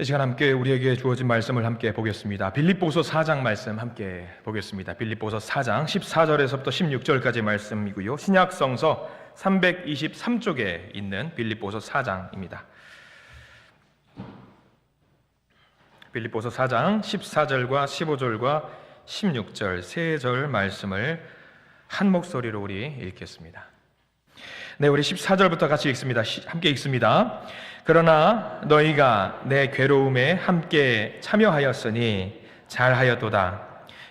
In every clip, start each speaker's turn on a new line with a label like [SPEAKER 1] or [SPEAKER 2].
[SPEAKER 1] 이 시간 함께 우리에게 주어진 말씀을 함께 보겠습니다. 빌립보서 4장 말씀 함께 보겠습니다. 빌립보서 4장 14절에서부터 16절까지 말씀이고요. 신약 성서 323쪽에 있는 빌립보서 4장입니다. 빌립보서 4장 14절과 15절과 16절 세 절 말씀을 한 목소리로 우리 읽겠습니다. 네, 우리 14절부터 같이 읽습니다. 시- 함께 읽습니다. 그러나 너희가 내 괴로움에 함께 참여하였으니 잘하였도다.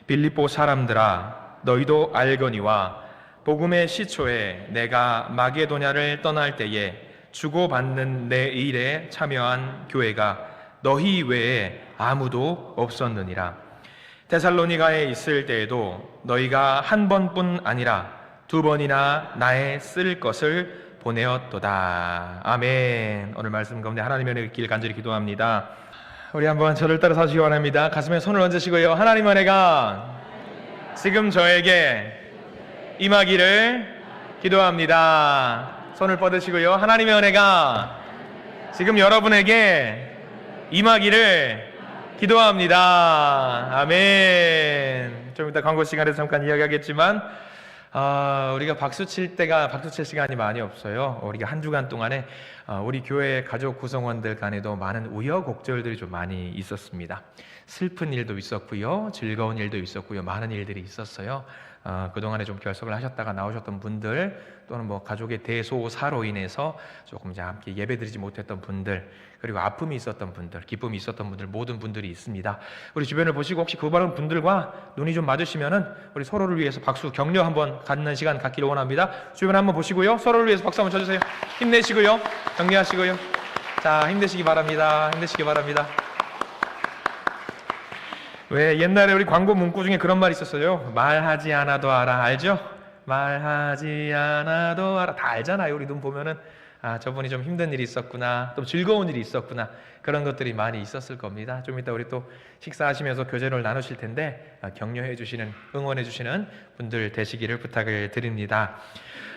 [SPEAKER 1] 빌립보 사람들아, 너희도 알거니와 복음의 시초에 내가 마게도냐를 떠날 때에 주고받는 내 일에 참여한 교회가 너희 외에 아무도 없었느니라. 데살로니가에 있을 때에도 너희가 한 번뿐 아니라 두 번이나 나의 쓸 것을 보내었도다. 아멘. 오늘 말씀 가운데 하나님의 은혜 길 간절히 기도합니다. 우리 한번 저를 따라 사시기 바랍니다. 가슴에 손을 얹으시고요. 하나님의 은혜가 지금 저에게 임하기를 기도합니다. 손을 뻗으시고요. 하나님의 은혜가 지금 여러분에게 임하기를 기도합니다. 아멘. 좀 이따 광고 시간에 잠깐 이야기하겠지만 아, 우리가 박수 칠 때가 박수 칠 시간이 많이 없어요. 우리가 한 주간 동안에 아, 우리 교회 가족 구성원들 간에도 많은 우여곡절들이 좀 많이 있었습니다. 슬픈 일도 있었고요, 즐거운 일도 있었고요, 많은 일들이 있었어요. 아, 그 동안에 좀 결석을 하셨다가 나오셨던 분들 또는 뭐 가족의 대소사로 인해서 조금 이제 함께 예배드리지 못했던 분들 그리고 아픔이 있었던 분들 기쁨이 있었던 분들 모든 분들이 있습니다. 우리 주변을 보시고 혹시 그 많은 분들과 눈이 좀 맞으시면은 우리 서로를 위해서 박수 격려 한번 갖는 시간 갖기를 원합니다. 주변 한번 보시고요. 서로를 위해서 박수 한번 쳐주세요. 힘내시고요. 격려하시고요. 자 힘내시기 바랍니다. 힘내시기 바랍니다. 왜 옛날에 우리 광고 문구 중에 그런 말이 있었어요. 말하지 않아도 알아. 알죠? 말하지 않아도 알아. 다 알잖아요. 우리 눈 보면은 아, 저분이 좀 힘든 일이 있었구나. 또 즐거운 일이 있었구나. 그런 것들이 많이 있었을 겁니다. 좀 이따 우리 또 식사하시면서 교제를 나누실 텐데 아, 격려해 주시는 응원해 주시는 분들 되시기를 부탁을 드립니다.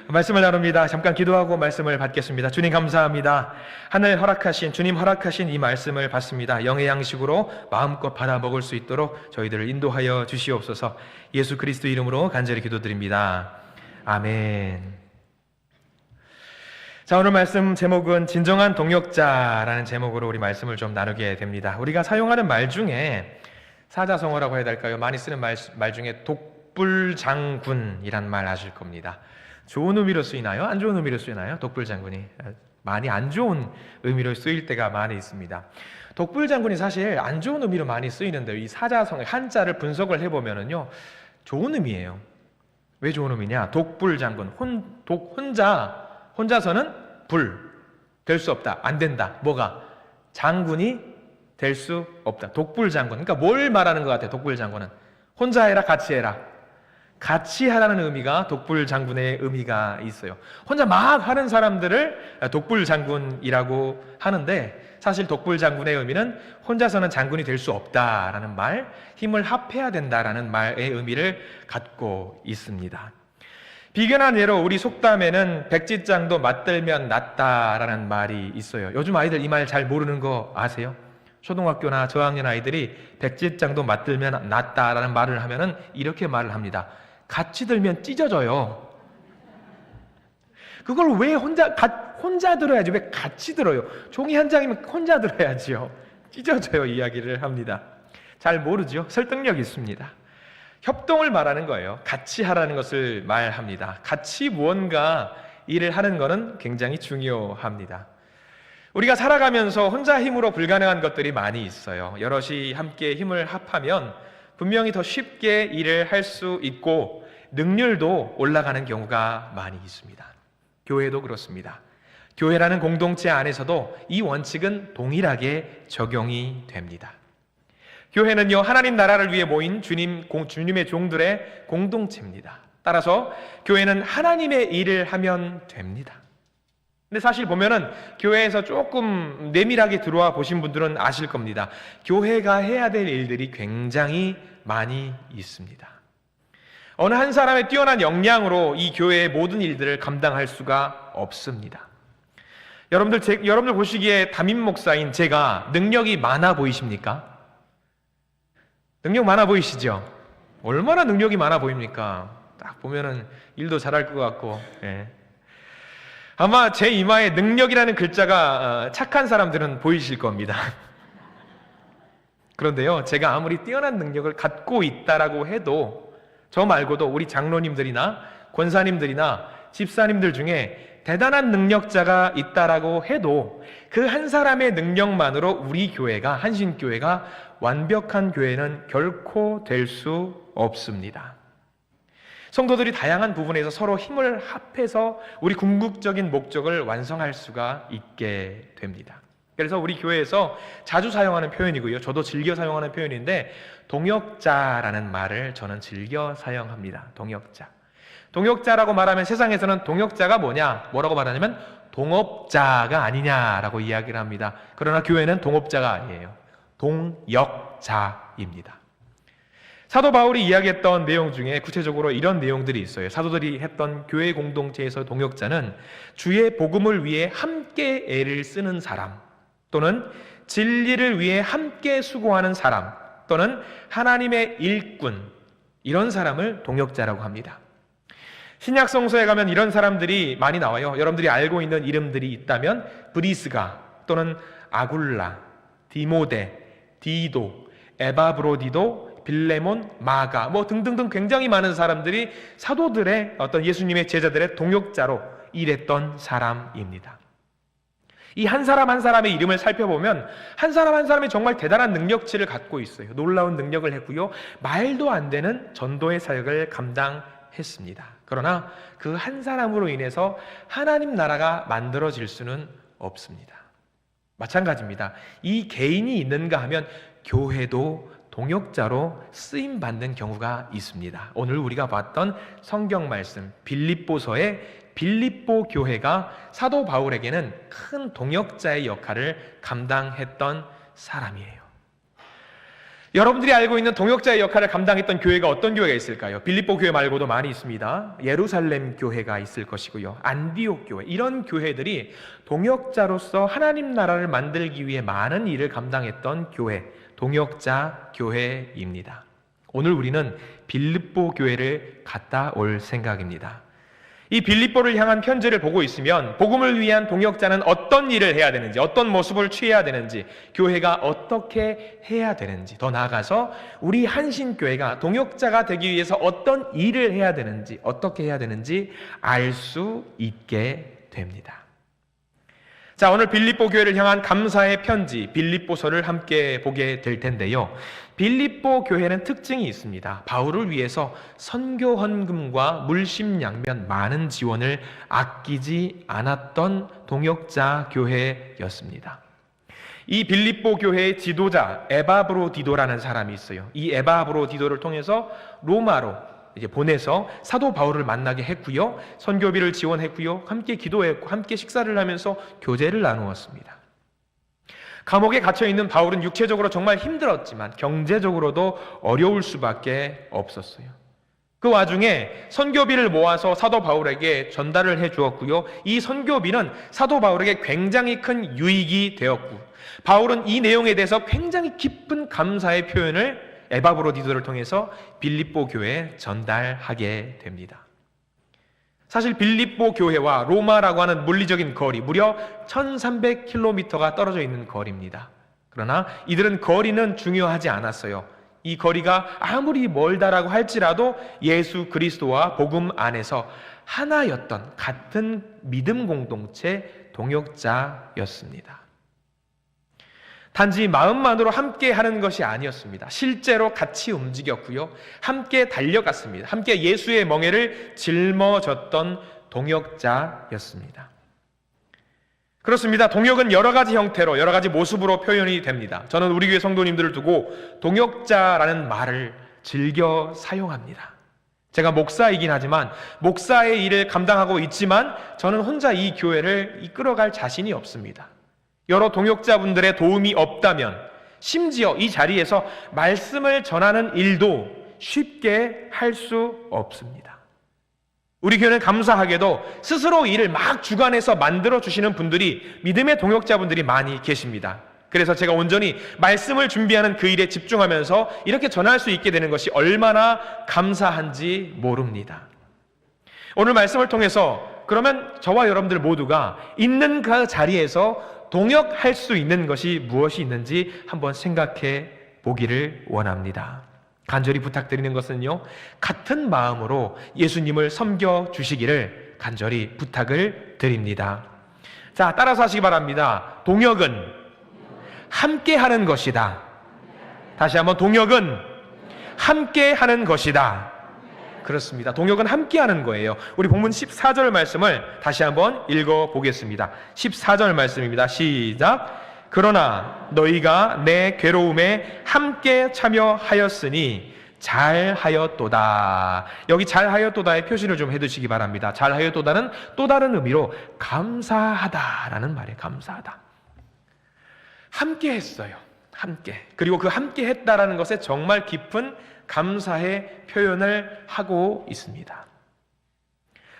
[SPEAKER 1] 말씀을 나눕니다. 잠깐 기도하고 말씀을 받겠습니다. 주님 감사합니다. 하늘 허락하신 주님 허락하신 이 말씀을 받습니다. 영의 양식으로 마음껏 받아 먹을 수 있도록 저희들을 인도하여 주시옵소서. 예수 그리스도 이름으로 간절히 기도드립니다. 아멘. 자, 오늘 말씀 제목은 진정한 동역자라는 제목으로 우리 말씀을 좀 나누게 됩니다. 우리가 사용하는 말 중에 사자성어라고 해야 될까요? 많이 쓰는 말, 말 중에 독불장군이란 말 아실 겁니다. 좋은 의미로 쓰이나요? 안 좋은 의미로 쓰이나요? 독불장군이 많이 안 좋은 의미로 쓰일 때가 많이 있습니다. 독불장군이 사실 안 좋은 의미로 많이 쓰이는데 이 사자성 한자를 분석을 해보면은요 좋은 의미예요. 왜 좋은 의미냐? 독불장군 혼, 독 혼자 혼자서는 불 될 수 없다. 안 된다. 뭐가 장군이 될 수 없다. 독불 장군. 그러니까 뭘 말하는 것 같아요? 독불 장군은 혼자 해라, 같이 해라. 같이 하라는 의미가 독불 장군의 의미가 있어요. 혼자 막 하는 사람들을 독불 장군이라고 하는데 사실 독불 장군의 의미는 혼자서는 장군이 될 수 없다라는 말, 힘을 합해야 된다라는 말의 의미를 갖고 있습니다. 비견한 예로 우리 속담에는 백지장도 맞들면 낫다라는 말이 있어요. 요즘 아이들 이 말 잘 모르는 거 아세요? 초등학교나 저학년 아이들이 백지장도 맞들면 낫다라는 말을 하면은 이렇게 말을 합니다. 같이 들면 찢어져요. 그걸 왜 혼자 가, 혼자 들어야지 왜 같이 들어요? 종이 한 장이면 혼자 들어야지요. 찢어져요 이야기를 합니다. 잘 모르죠. 설득력 있습니다. 협동을 말하는 거예요. 같이 하라는 것을 말합니다. 같이 무언가 일을 하는 것은 굉장히 중요합니다. 우리가 살아가면서 혼자 힘으로 불가능한 것들이 많이 있어요. 여럿이 함께 힘을 합하면 분명히 더 쉽게 일을 할 수 있고 능률도 올라가는 경우가 많이 있습니다. 교회도 그렇습니다. 교회라는 공동체 안에서도 이 원칙은 동일하게 적용이 됩니다. 교회는요, 하나님 나라를 위해 모인 주님, 공, 주님의 종들의 공동체입니다. 따라서 교회는 하나님의 일을 하면 됩니다. 근데 사실 보면은 교회에서 조금 내밀하게 들어와 보신 분들은 아실 겁니다. 교회가 해야 될 일들이 굉장히 많이 있습니다. 어느 한 사람의 뛰어난 역량으로 이 교회의 모든 일들을 감당할 수가 없습니다. 여러분들 제, 여러분들 보시기에 담임 목사인 제가 능력이 많아 보이십니까? 능력 많아 보이시죠? 얼마나 능력이 많아 보입니까? 딱 보면은 일도 잘할 것 같고. 예. 아마 제 이마에 능력이라는 글자가 어, 착한 사람들은 보이실 겁니다. 그런데요, 제가 아무리 뛰어난 능력을 갖고 있다라고 해도 저 말고도 우리 장로님들이나 권사님들이나 집사님들 중에 대단한 능력자가 있다라고 해도 그 한 사람의 능력만으로 우리 교회가 한신 교회가 완벽한 교회는 결코 될 수 없습니다. 성도들이 다양한 부분에서 서로 힘을 합해서 우리 궁극적인 목적을 완성할 수가 있게 됩니다. 그래서 우리 교회에서 자주 사용하는 표현이고요. 저도 즐겨 사용하는 표현인데 동역자라는 말을 저는 즐겨 사용합니다. 동역자. 동역자라고 말하면 세상에서는 동역자가 뭐냐? 뭐라고 말하냐면 동업자가 아니냐라고 이야기를 합니다. 그러나 교회는 동업자가 아니에요. 동역자입니다. 사도 바울이 이야기했던 내용 중에 구체적으로 이런 내용들이 있어요. 사도들이 했던 교회 공동체에서 동역자는 주의 복음을 위해 함께 애를 쓰는 사람 또는 진리를 위해 함께 수고하는 사람 또는 하나님의 일꾼 이런 사람을 동역자라고 합니다. 신약 성서에 가면 이런 사람들이 많이 나와요. 여러분들이 알고 있는 이름들이 있다면 브리스가 또는 아굴라, 디모데, 디도, 에바브로디도, 빌레몬, 마가 뭐 등등등 굉장히 많은 사람들이 사도들의 어떤 예수님의 제자들의 동역자로 일했던 사람입니다. 이 한 사람 한 사람의 이름을 살펴보면 한 사람 한 사람이 정말 대단한 능력치를 갖고 있어요. 놀라운 능력을 했고요. 말도 안 되는 전도의 사역을 감당했습니다. 그러나 그 한 사람으로 인해서 하나님 나라가 만들어질 수는 없습니다. 마찬가지입니다. 이 개인이 있는가 하면 교회도 동역자로 쓰임 받는 경우가 있습니다. 오늘 우리가 봤던 성경 말씀 빌립보서의 빌립보 교회가 사도 바울에게는 큰 동역자의 역할을 감당했던 사람이에요. 여러분들이 알고 있는 동역자의 역할을 감당했던 교회가 어떤 교회가 있을까요? 빌립보 교회 말고도 많이 있습니다. 예루살렘 교회가 있을 것이고요. 안디옥 교회. 이런 교회들이 동역자로서 하나님 나라를 만들기 위해 많은 일을 감당했던 교회, 동역자 교회입니다. 오늘 우리는 빌립보 교회를 갔다 올 생각입니다. 이 빌립보를 향한 편지를 보고 있으면 복음을 위한 동역자는 어떤 일을 해야 되는지, 어떤 모습을 취해야 되는지, 교회가 어떻게 해야 되는지, 더 나아가서 우리 한신 교회가 동역자가 되기 위해서 어떤 일을 해야 되는지, 어떻게 해야 되는지 알 수 있게 됩니다. 자, 오늘 빌립보 교회를 향한 감사의 편지, 빌립보서를 함께 보게 될 텐데요. 빌립보 교회는 특징이 있습니다. 바울을 위해서 선교 헌금과 물심양면 많은 지원을 아끼지 않았던 동역자 교회였습니다. 이 빌립보 교회의 지도자 에바브로디도라는 사람이 있어요. 이 에바브로디도를 통해서 로마로 이제 보내서 사도 바울을 만나게 했고요. 선교비를 지원했고요. 함께 기도했고 함께 식사를 하면서 교제를 나누었습니다. 감옥에 갇혀 있는 바울은 육체적으로 정말 힘들었지만 경제적으로도 어려울 수밖에 없었어요. 그 와중에 선교비를 모아서 사도 바울에게 전달을 해 주었고요. 이 선교비는 사도 바울에게 굉장히 큰 유익이 되었고 바울은 이 내용에 대해서 굉장히 깊은 감사의 표현을 에바브로디도를 통해서 빌립보 교회에 전달하게 됩니다. 사실 빌립보 교회와 로마라고 하는 물리적인 거리 무려 1300km가 떨어져 있는 거리입니다. 그러나 이들은 거리는 중요하지 않았어요. 이 거리가 아무리 멀다라고 할지라도 예수 그리스도와 복음 안에서 하나였던 같은 믿음 공동체 동역자였습니다. 단지 마음만으로 함께 하는 것이 아니었습니다. 실제로 같이 움직였고요. 함께 달려갔습니다. 함께 예수의 멍에를 짊어졌던 동역자였습니다. 그렇습니다. 동역은 여러 가지 형태로, 여러 가지 모습으로 표현이 됩니다. 저는 우리 교회 성도님들을 두고 동역자라는 말을 즐겨 사용합니다. 제가 목사이긴 하지만 목사의 일을 감당하고 있지만 저는 혼자 이 교회를 이끌어갈 자신이 없습니다. 여러 동역자분들의 도움이 없다면 심지어 이 자리에서 말씀을 전하는 일도 쉽게 할 수 없습니다. 우리 교회는 감사하게도 스스로 일을 막 주관해서 만들어 주시는 분들이 믿음의 동역자분들이 많이 계십니다. 그래서 제가 온전히 말씀을 준비하는 그 일에 집중하면서 이렇게 전할 수 있게 되는 것이 얼마나 감사한지 모릅니다. 오늘 말씀을 통해서 그러면 저와 여러분들 모두가 있는 그 자리에서 동역할 수 있는 것이 무엇이 있는지 한번 생각해 보기를 원합니다. 간절히 부탁드리는 것은요, 같은 마음으로 예수님을 섬겨 주시기를 간절히 부탁을 드립니다. 자, 따라서 하시기 바랍니다. 동역은 함께 하는 것이다. 다시 한번 동역은 함께 하는 것이다. 그렇습니다. 동역은 함께 하는 거예요. 우리 본문 14절 말씀을 다시 한번 읽어 보겠습니다. 14절 말씀입니다. 시작. 그러나 너희가 내 괴로움에 함께 참여하였으니 잘하였도다. 여기 잘하였도다의 표시를 좀 해두시기 바랍니다. 잘하였도다는 또 다른 의미로 감사하다라는 말이에요. 감사하다. 함께 했어요. 함께. 그리고 그 함께 했다라는 것에 정말 깊은 감사의 표현을 하고 있습니다.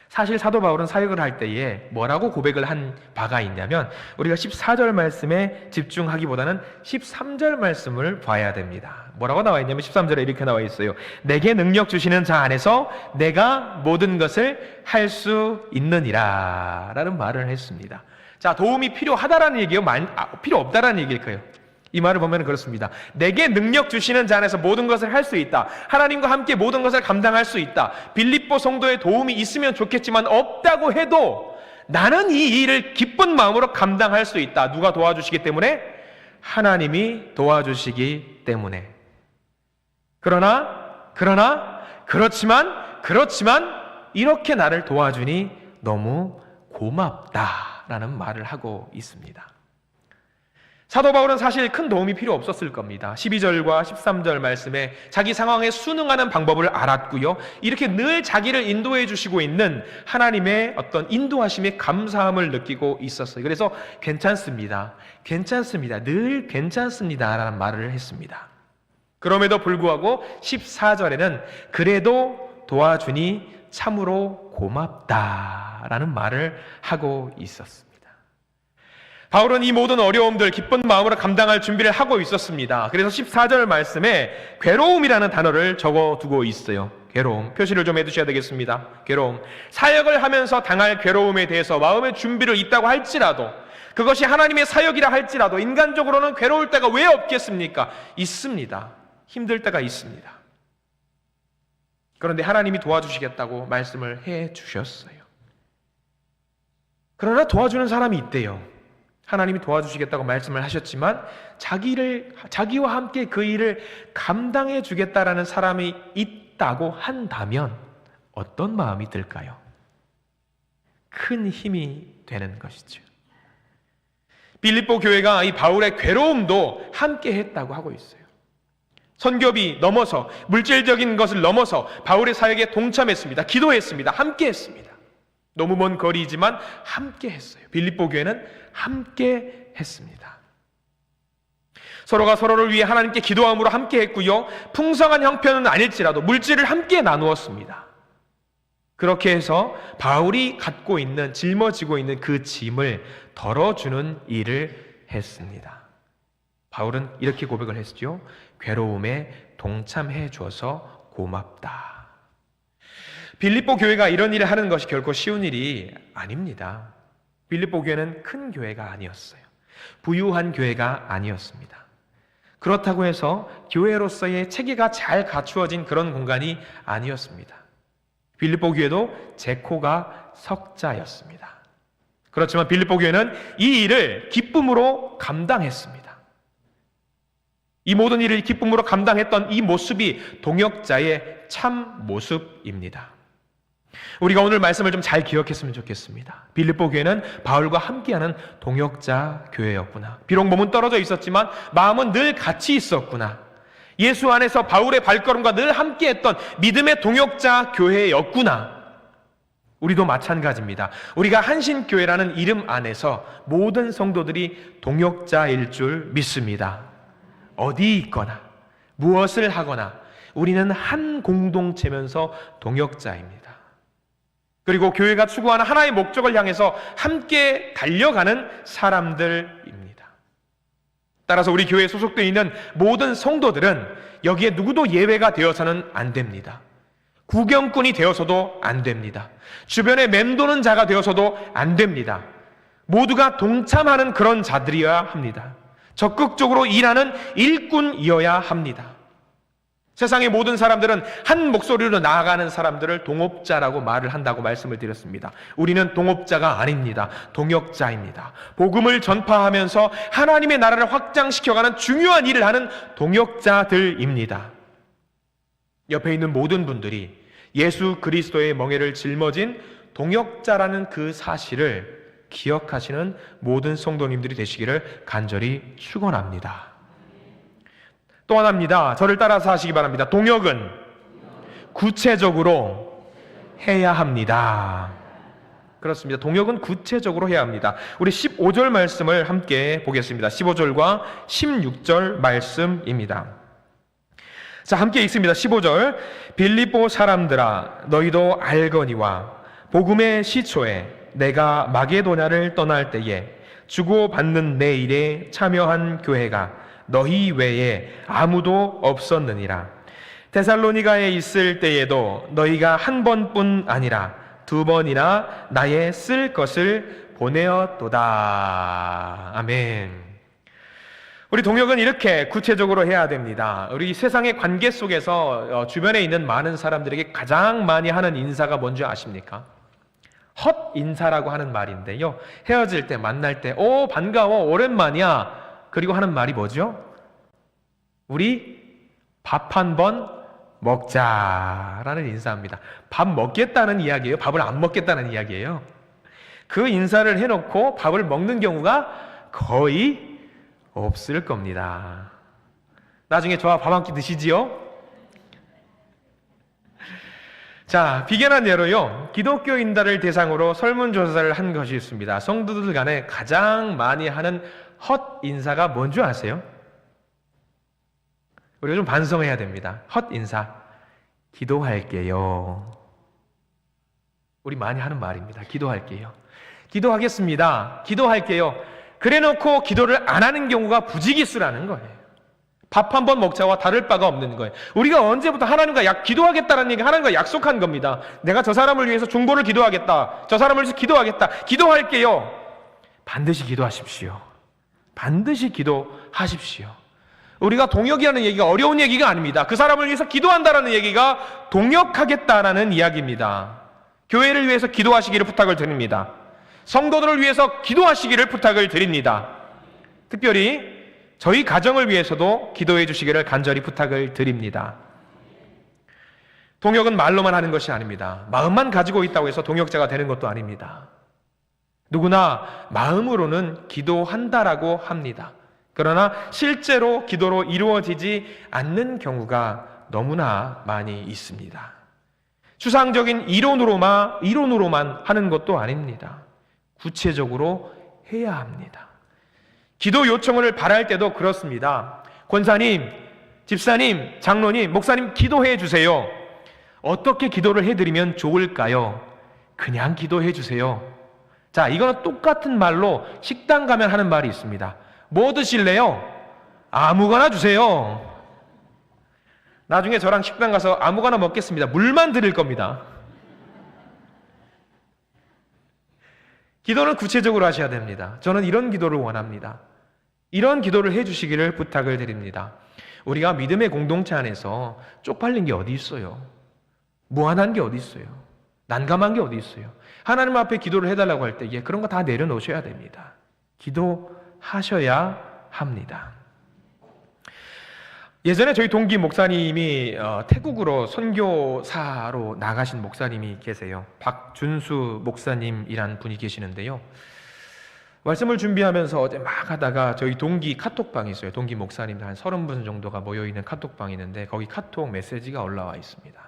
[SPEAKER 1] 사실 사도 바울은 사역을 할 때에 뭐라고 고백을 한 바가 있냐면 우리가 14절 말씀에 집중하기보다는 13절 말씀을 봐야 됩니다. 뭐라고 나와 있냐면 13절에 이렇게 나와 있어요. 내게 능력 주시는 자 안에서 내가 모든 것을 할 수 있느니라 라는 말을 했습니다. 자, 도움이 필요하다라는 얘기예요? 만, 아, 필요 없다라는 얘기일 거예요. 이 말을 보면 그렇습니다. 내게 능력 주시는 자 안에서 모든 것을 할 수 있다. 하나님과 함께 모든 것을 감당할 수 있다. 빌립보 성도의 도움이 있으면 좋겠지만 없다고 해도 나는 이 일을 기쁜 마음으로 감당할 수 있다. 누가 도와주시기 때문에? 하나님이 도와주시기 때문에. 그러나, 그러나, 그렇지만, 그렇지만, 이렇게 나를 도와주니 너무 고맙다라는 말을 하고 있습니다. 사도 바울은 사실 큰 도움이 필요 없었을 겁니다. 12절과 13절 말씀에 자기 상황에 순응하는 방법을 알았고요. 이렇게 늘 자기를 인도해 주시고 있는 하나님의 어떤 인도하심에 감사함을 느끼고 있었어요. 그래서 괜찮습니다. 괜찮습니다. 늘 괜찮습니다. 라는 말을 했습니다. 그럼에도 불구하고 14절에는 그래도 도와주니 참으로 고맙다 라는 말을 하고 있었습니다. 바울은 이 모든 어려움들 기쁜 마음으로 감당할 준비를 하고 있었습니다. 그래서 14절 말씀에 괴로움이라는 단어를 적어 두고 있어요. 괴로움. 표시를 좀 해두셔야 되겠습니다. 괴로움. 사역을 하면서 당할 괴로움에 대해서 마음의 준비를 있다고 할지라도 그것이 하나님의 사역이라 할지라도 인간적으로는 괴로울 때가 왜 없겠습니까? 있습니다. 힘들 때가 있습니다. 그런데 하나님이 도와주시겠다고 말씀을 해 주셨어요. 그러나 도와주는 사람이 있대요. 하나님이 도와주시겠다고 말씀을 하셨지만 자기를 자기와 함께 그 일을 감당해 주겠다라는 사람이 있다고 한다면 어떤 마음이 들까요? 큰 힘이 되는 것이죠. 빌립보 교회가 이 바울의 괴로움도 함께 했다고 하고 있어요. 선교비 넘어서 물질적인 것을 넘어서 바울의 사역에 동참했습니다. 기도했습니다. 함께 했습니다. 너무 먼 거리지만 함께 했어요. 빌립보 교회는 함께 했습니다. 서로가 서로를 위해 하나님께 기도함으로 함께 했고요. 풍성한 형편은 아닐지라도 물질을 함께 나누었습니다. 그렇게 해서 바울이 갖고 있는 짊어지고 있는 그 짐을 덜어주는 일을 했습니다. 바울은 이렇게 고백을 했죠. 괴로움에 동참해 줘서 고맙다. 빌립보 교회가 이런 일을 하는 것이 결코 쉬운 일이 아닙니다. 빌립보 교회는 큰 교회가 아니었어요. 부유한 교회가 아니었습니다. 그렇다고 해서 교회로서의 체계가 잘 갖추어진 그런 공간이 아니었습니다. 빌립보 교회도 제코가 석자였습니다. 그렇지만 빌립보 교회는 이 일을 기쁨으로 감당했습니다. 이 모든 일을 기쁨으로 감당했던 이 모습이 동역자의 참 모습입니다. 우리가 오늘 말씀을 좀 잘 기억했으면 좋겠습니다. 빌립보 교회는 바울과 함께하는 동역자 교회였구나. 비록 몸은 떨어져 있었지만 마음은 늘 같이 있었구나. 예수 안에서 바울의 발걸음과 늘 함께했던 믿음의 동역자 교회였구나. 우리도 마찬가지입니다. 우리가 한신교회라는 이름 안에서 모든 성도들이 동역자일 줄 믿습니다. 어디 있거나 무엇을 하거나 우리는 한 공동체면서 동역자입니다. 그리고 교회가 추구하는 하나의 목적을 향해서 함께 달려가는 사람들입니다. 따라서 우리 교회에 소속되어 있는 모든 성도들은 여기에 누구도 예외가 되어서는 안 됩니다. 구경꾼이 되어서도 안 됩니다. 주변에 맴도는 자가 되어서도 안 됩니다. 모두가 동참하는 그런 자들이어야 합니다. 적극적으로 일하는 일꾼이어야 합니다. 세상의 모든 사람들은 한 목소리로 나아가는 사람들을 동업자라고 말을 한다고 말씀을 드렸습니다. 우리는 동업자가 아닙니다. 동역자입니다. 복음을 전파하면서 하나님의 나라를 확장시켜가는 중요한 일을 하는 동역자들입니다. 옆에 있는 모든 분들이 예수 그리스도의 멍에를 짊어진 동역자라는 그 사실을 기억하시는 모든 성도님들이 되시기를 간절히 축원합니다. 또 하나입니다. 저를 따라서 하시기 바랍니다. 동역은 구체적으로 해야 합니다. 그렇습니다. 동역은 구체적으로 해야 합니다. 우리 15절 말씀을 함께 보겠습니다. 15절과 16절 말씀입니다. 자, 함께 읽습니다. 15절. 빌립보 사람들아, 너희도 알거니와 복음의 시초에 내가 마게도냐를 떠날 때에 주고받는 내 일에 참여한 교회가 너희 외에 아무도 없었느니라. 데살로니가에 있을 때에도 너희가 한 번뿐 아니라 두 번이나 나의 쓸 것을 보내었도다. 아멘. 우리 동역은 이렇게 구체적으로 해야 됩니다. 우리 세상의 관계 속에서 어, 주변에 있는 많은 사람들에게 가장 많이 하는 인사가 뭔지 아십니까? 헛 인사라고 하는 말인데요. 헤어질 때, 만날 때, 오, 반가워, 오랜만이야. 그리고 하는 말이 뭐죠? 우리 밥 한 번 먹자라는 인사입니다. 밥 먹겠다는 이야기예요. 밥을 안 먹겠다는 이야기예요. 그 인사를 해놓고 밥을 먹는 경우가 거의 없을 겁니다. 나중에 저와 밥 한 끼 드시지요? 자, 비견한 예로요, 기독교인들을 대상으로 설문조사를 한 것이 있습니다. 성도들 간에 가장 많이 하는 헛 인사가 뭔지 아세요? 우리가 좀 반성해야 됩니다. 헛 인사. 기도할게요. 우리 많이 하는 말입니다. 기도할게요. 기도하겠습니다. 기도할게요. 그래 놓고 기도를 안 하는 경우가 부지기수라는 거예요. 밥 한 번 먹자와 다를 바가 없는 거예요. 우리가 언제부터 하나님과 약, 기도하겠다는 얘기 하나님과 약속한 겁니다. 내가 저 사람을 위해서 중보를 기도하겠다. 저 사람을 위해서 기도하겠다. 기도할게요. 반드시 기도하십시오. 반드시 기도하십시오. 우리가 동역이라는 얘기가 어려운 얘기가 아닙니다. 그 사람을 위해서 기도한다라는 얘기가 동역하겠다라는 이야기입니다. 교회를 위해서 기도하시기를 부탁을 드립니다. 성도들을 위해서 기도하시기를 부탁을 드립니다. 특별히 저희 가정을 위해서도 기도해 주시기를 간절히 부탁을 드립니다. 동역은 말로만 하는 것이 아닙니다. 마음만 가지고 있다고 해서 동역자가 되는 것도 아닙니다. 누구나 마음으로는 기도한다라고 합니다. 그러나 실제로 기도로 이루어지지 않는 경우가 너무나 많이 있습니다. 추상적인 이론으로만, 이론으로만 하는 것도 아닙니다. 구체적으로 해야 합니다. 기도 요청을 바랄 때도 그렇습니다. 권사님, 집사님, 장로님, 목사님 기도해 주세요. 어떻게 기도를 해드리면 좋을까요? 그냥 기도해 주세요. 자, 이거는 똑같은 말로 식당 가면 하는 말이 있습니다. 뭐 드실래요? 아무거나 주세요. 나중에 저랑 식당 가서 아무거나 먹겠습니다. 물만 드릴 겁니다. 기도는 구체적으로 하셔야 됩니다. 저는 이런 기도를 원합니다. 이런 기도를 해 주시기를 부탁을 드립니다. 우리가 믿음의 공동체 안에서 쪽팔린 게 어디 있어요? 무한한 게 어디 있어요? 난감한 게 어디 있어요? 하나님 앞에 기도를 해달라고 할 때, 예, 그런 거 다 내려놓으셔야 됩니다. 기도하셔야 합니다. 예전에 저희 동기 목사님이 어, 태국으로 선교사로 나가신 목사님이 계세요. 박준수 목사님이란 분이 계시는데요. 말씀을 준비하면서 어제 막 하다가 저희 동기 카톡방이 있어요. 동기 목사님들 한 서른 분 정도가 모여 있는 카톡방이 있는데 거기 카톡 메시지가 올라와 있습니다.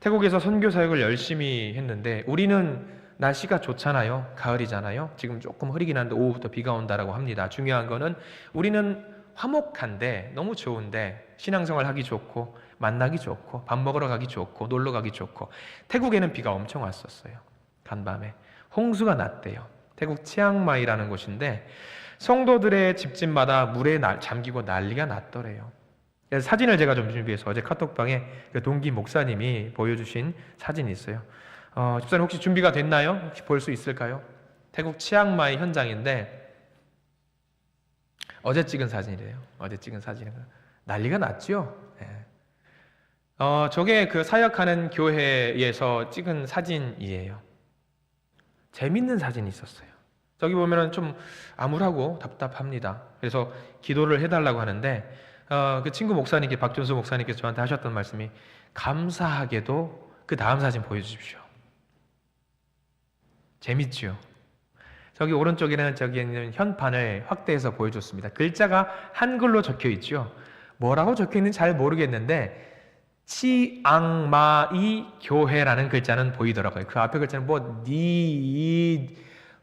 [SPEAKER 1] 태국에서 선교 사역을 열심히 했는데 우리는 날씨가 좋잖아요. 가을이잖아요. 지금 조금 흐리긴 한데 오후부터 비가 온다라고 합니다. 중요한 거는 우리는 화목한데 너무 좋은데 신앙생활 하기 좋고 만나기 좋고 밥 먹으러 가기 좋고 놀러 가기 좋고 태국에는 비가 엄청 왔었어요. 간밤에 홍수가 났대요. 태국 치앙마이라는 곳인데 성도들의 집집마다 물에 나- 잠기고 난리가 났더래요. 그래서 사진을 제가 좀 준비해서 어제 카톡방에 그 동기 목사님이 보여주신 사진이 있어요. 어, 집사님 혹시 준비가 됐나요? 혹시 볼 수 있을까요? 태국 치앙마이 현장인데 어제 찍은 사진이래요. 어제 찍은 사진은 난리가 났죠. 예. 어, 저게 그 사역하는 교회에서 찍은 사진이에요. 재밌는 사진이 있었어요. 저기 보면은 좀 암울하고 답답합니다. 그래서 기도를 해달라고 하는데 어, 그 친구 목사님께 박준수 목사님께서 저한테 하셨던 말씀이 감사하게도 그 다음 사진 보여주십시오. 재밌죠. 저기 오른쪽에는 저기 있는 현판을 확대해서 보여줬습니다. 글자가 한글로 적혀 있죠. 뭐라고 적혀 있는지 잘 모르겠는데 치앙마이 교회라는 글자는 보이더라고요. 그 앞에 글자는 뭐 니,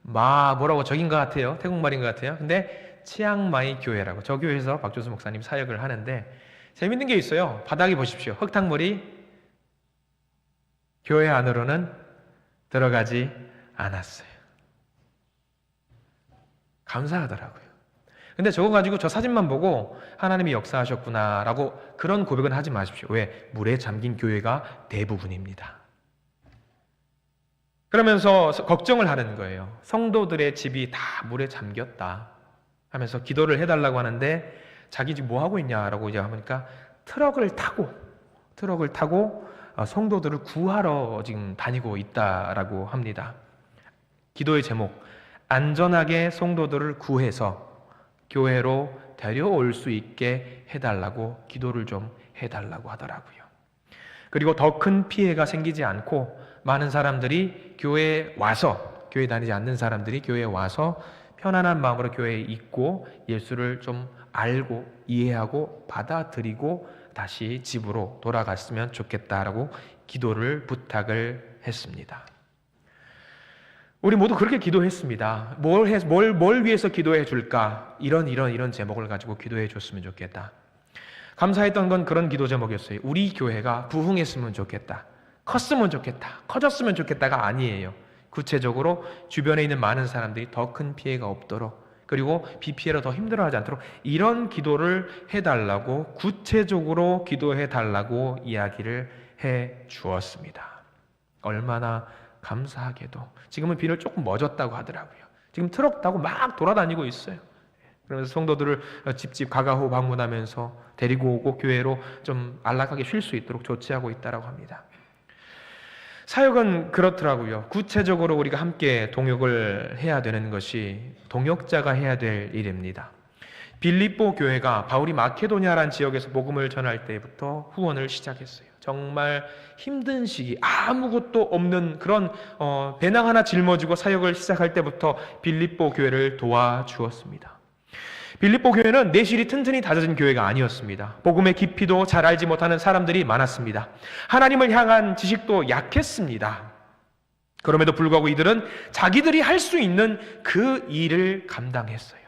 [SPEAKER 1] 마 뭐라고 적인 것 같아요. 태국말인 것 같아요. 근데 치앙마이 교회라고 저 교회에서 박조수 목사님 사역을 하는데 재밌는 게 있어요. 바닥에 보십시오. 흙탕물이 교회 안으로는 들어가지 않았어요. 감사하더라고요. 근데 저거 가지고 저 사진만 보고 하나님이 역사하셨구나라고 그런 고백은 하지 마십시오. 왜? 물에 잠긴 교회가 대부분입니다. 그러면서 걱정을 하는 거예요. 성도들의 집이 다 물에 잠겼다 하면서 기도를 해달라고 하는데 자기 집 뭐 하고 있냐라고 이제 하니까 트럭을 타고 트럭을 타고 어, 성도들을 구하러 지금 다니고 있다라고 합니다. 기도의 제목 안전하게 성도들을 구해서 교회로 데려올 수 있게 해달라고 기도를 좀 해달라고 하더라고요. 그리고 더 큰 피해가 생기지 않고 많은 사람들이 교회에 와서 교회 다니지 않는 사람들이 교회에 와서 편안한 마음으로 교회에 있고 예수를 좀 알고 이해하고 받아들이고 다시 집으로 돌아갔으면 좋겠다라고 기도를 부탁을 했습니다. 우리 모두 그렇게 기도했습니다. 뭘, 해, 뭘, 뭘 위해서 기도해 줄까? 이런, 이런, 이런 제목을 가지고 기도해 줬으면 좋겠다. 감사했던 건 그런 기도 제목이었어요. 우리 교회가 부흥했으면 좋겠다. 컸으면 좋겠다. 커졌으면 좋겠다가 아니에요. 구체적으로 주변에 있는 많은 사람들이 더 큰 피해가 없도록 그리고 비 피해로 더 힘들어하지 않도록 이런 기도를 해달라고 구체적으로 기도해 달라고 이야기를 해 주었습니다. 얼마나 감사하게도 지금은 비를 조금 멎었다고 하더라고요. 지금 트럭 타고 막 돌아다니고 있어요. 그러면서 성도들을 집집 가가호 방문하면서 데리고 오고 교회로 좀 안락하게 쉴 수 있도록 조치하고 있다라고 합니다. 사역은 그렇더라고요. 구체적으로 우리가 함께 동역을 해야 되는 것이 동역자가 해야 될 일입니다. 빌립보 교회가 바울이 마케도니아란 지역에서 복음을 전할 때부터 후원을 시작했어요. 정말 힘든 시기, 아무것도 없는 그런 어, 배낭 하나 짊어지고 사역을 시작할 때부터 빌립보 교회를 도와주었습니다. 빌립보 교회는 내실이 튼튼히 다져진 교회가 아니었습니다. 복음의 깊이도 잘 알지 못하는 사람들이 많았습니다. 하나님을 향한 지식도 약했습니다. 그럼에도 불구하고 이들은 자기들이 할 수 있는 그 일을 감당했어요.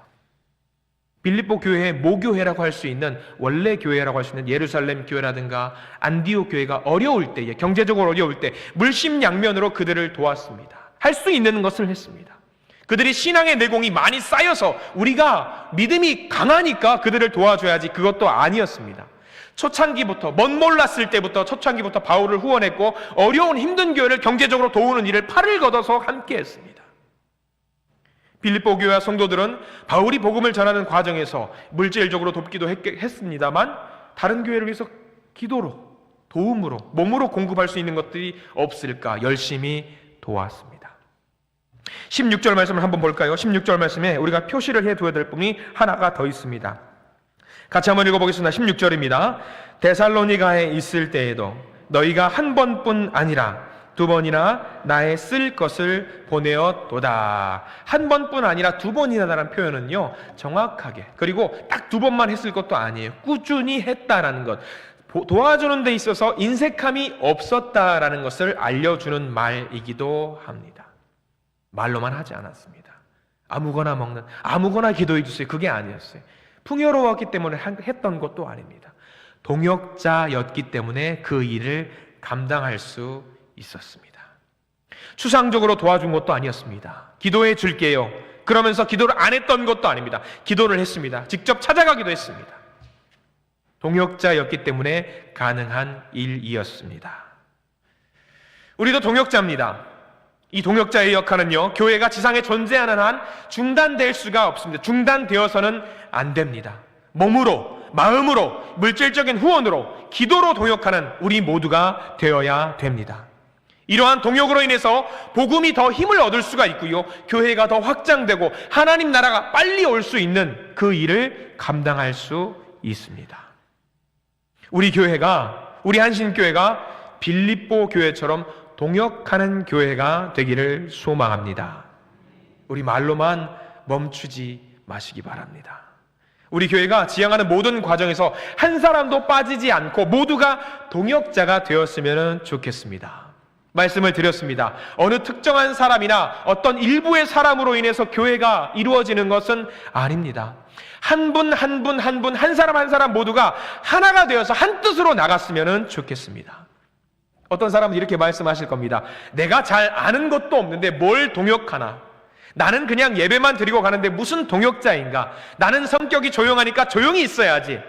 [SPEAKER 1] 빌립보 교회의 모교회라고 할 수 있는 원래 교회라고 할 수 있는 예루살렘 교회라든가 안디옥 교회가 어려울 때에 경제적으로 어려울 때 물심양면으로 그들을 도왔습니다. 할 수 있는 것을 했습니다. 그들이 신앙의 내공이 많이 쌓여서 우리가 믿음이 강하니까 그들을 도와줘야지 그것도 아니었습니다. 초창기부터 먼 몰랐을 때부터 초창기부터 바울을 후원했고 어려운 힘든 교회를 경제적으로 도우는 일을 팔을 걷어서 함께 했습니다. 빌립보 교회와 성도들은 바울이 복음을 전하는 과정에서 물질적으로 돕기도 했, 했습니다만 다른 교회를 위해서 기도로 도움으로 몸으로 공급할 수 있는 것들이 없을까 열심히 도왔습니다. 16절 말씀을 한번 볼까요? 16절 말씀에 우리가 표시를 해 두어야 될 부분이 하나가 더 있습니다. 같이 한번 읽어보겠습니다. 16절입니다. 데살로니가에 있을 때에도 너희가 한 번뿐 아니라 두 번이나 나의 쓸 것을 보내었도다. 한 번뿐 아니라 두 번이나라는 표현은요, 정확하게. 그리고 딱 두 번만 했을 것도 아니에요. 꾸준히 했다라는 것. 도와주는 데 있어서 인색함이 없었다라는 것을 알려주는 말이기도 합니다. 말로만 하지 않았습니다. 아무거나 먹는, 아무거나 기도해 주세요. 그게 아니었어요. 풍요로웠기 때문에 했던 것도 아닙니다. 동역자였기 때문에 그 일을 감당할 수 있었습니다. 추상적으로 도와준 것도 아니었습니다. 기도해 줄게요. 그러면서 기도를 안 했던 것도 아닙니다. 기도를 했습니다. 직접 찾아가기도 했습니다. 동역자였기 때문에 가능한 일이었습니다. 우리도 동역자입니다. 이 동역자의 역할은요, 교회가 지상에 존재하는 한 중단될 수가 없습니다. 중단되어서는 안 됩니다. 몸으로, 마음으로, 물질적인 후원으로, 기도로 동역하는 우리 모두가 되어야 됩니다. 이러한 동역으로 인해서 복음이 더 힘을 얻을 수가 있고요. 교회가 더 확장되고 하나님 나라가 빨리 올 수 있는 그 일을 감당할 수 있습니다. 우리 교회가 우리 한신교회가 빌립보 교회처럼 동역하는 교회가 되기를 소망합니다. 우리 말로만 멈추지 마시기 바랍니다. 우리 교회가 지향하는 모든 과정에서 한 사람도 빠지지 않고 모두가 동역자가 되었으면 좋겠습니다. 말씀을 드렸습니다. 어느 특정한 사람이나 어떤 일부의 사람으로 인해서 교회가 이루어지는 것은 아닙니다. 한 분, 한 분, 한 분, 한 사람, 한 사람 모두가 하나가 되어서 한 뜻으로 나갔으면 좋겠습니다. 어떤 사람은 이렇게 말씀하실 겁니다. 내가 잘 아는 것도 없는데 뭘 동역하나? 나는 그냥 예배만 드리고 가는데 무슨 동역자인가? 나는 성격이 조용하니까 조용히 있어야지.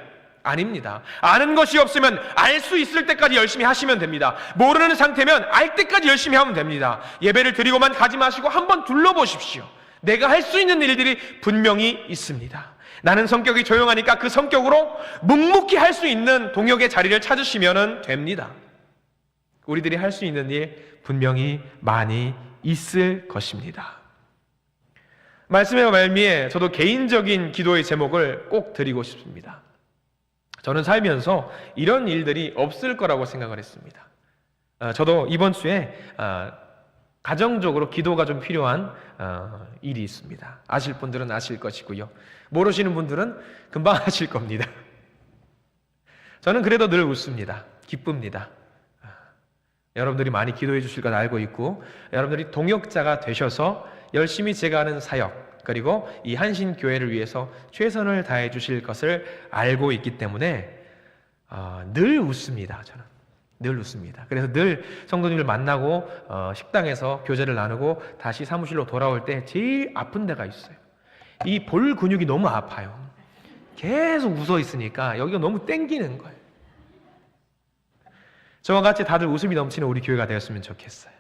[SPEAKER 1] 아닙니다. 아는 것이 없으면 알 수 있을 때까지 열심히 하시면 됩니다. 모르는 상태면 알 때까지 열심히 하면 됩니다. 예배를 드리고만 가지 마시고 한번 둘러보십시오. 내가 할 수 있는 일들이 분명히 있습니다. 나는 성격이 조용하니까 그 성격으로 묵묵히 할 수 있는 동역의 자리를 찾으시면 됩니다. 우리들이 할 수 있는 일 분명히 많이 있을 것입니다. 말씀의 말미에 저도 개인적인 기도의 제목을 꼭 드리고 싶습니다. 저는 살면서 이런 일들이 없을 거라고 생각을 했습니다. 어, 저도 이번 주에 어, 가정적으로 기도가 좀 필요한 어, 일이 있습니다. 아실 분들은 아실 것이고요. 모르시는 분들은 금방 아실 겁니다. 저는 그래도 늘 웃습니다. 기쁩니다. 아, 여러분들이 많이 기도해 주실 걸 알고 있고 여러분들이 동역자가 되셔서 열심히 제가 하는 사역 그리고 이 한신 교회를 위해서 최선을 다해 주실 것을 알고 있기 때문에 어, 늘 웃습니다. 저는 늘 웃습니다. 그래서 늘 성도님을 만나고 어, 식당에서 교제를 나누고 다시 사무실로 돌아올 때 제일 아픈 데가 있어요. 이 볼 근육이 너무 아파요. 계속 웃어 있으니까 여기가 너무 땡기는 거예요. 저와 같이 다들 웃음이 넘치는 우리 교회가 되었으면 좋겠어요.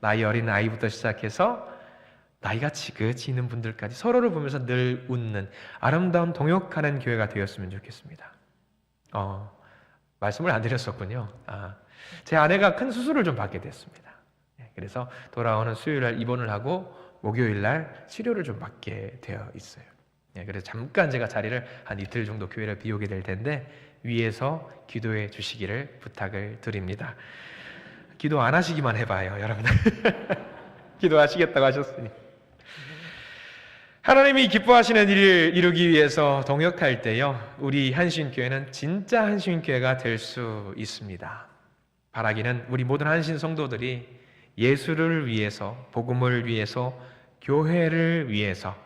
[SPEAKER 1] 나이 어린 아이부터 시작해서 나이가 지긋이 있는 분들까지 서로를 보면서 늘 웃는 아름다운 동역하는 교회가 되었으면 좋겠습니다. 어, 말씀을 안 드렸었군요. 아, 제 아내가 큰 수술을 좀 받게 됐습니다. 예, 그래서 돌아오는 수요일 날 입원을 하고 목요일 날 치료를 좀 받게 되어 있어요. 예, 그래서 잠깐 제가 자리를 한 이틀 정도 교회를 비우게 될 텐데 위에서 기도해 주시기를 부탁을 드립니다. 기도 안 하시기만 해봐요, 여러분들. 기도하시겠다고 하셨으니. 하나님이 기뻐하시는 일을 이루기 위해서 동역할 때요, 우리 한신교회는 진짜 한신교회가 될 수 있습니다. 바라기는 우리 모든 한신 성도들이 예수를 위해서, 복음을 위해서, 교회를 위해서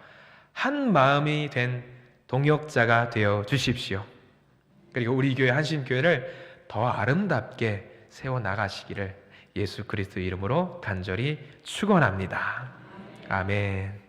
[SPEAKER 1] 한 마음이 된 동역자가 되어 주십시오. 그리고 우리 교회 한신교회를 더 아름답게 세워 나가시기를 예수 그리스도 이름으로 간절히 축원합니다. 아멘.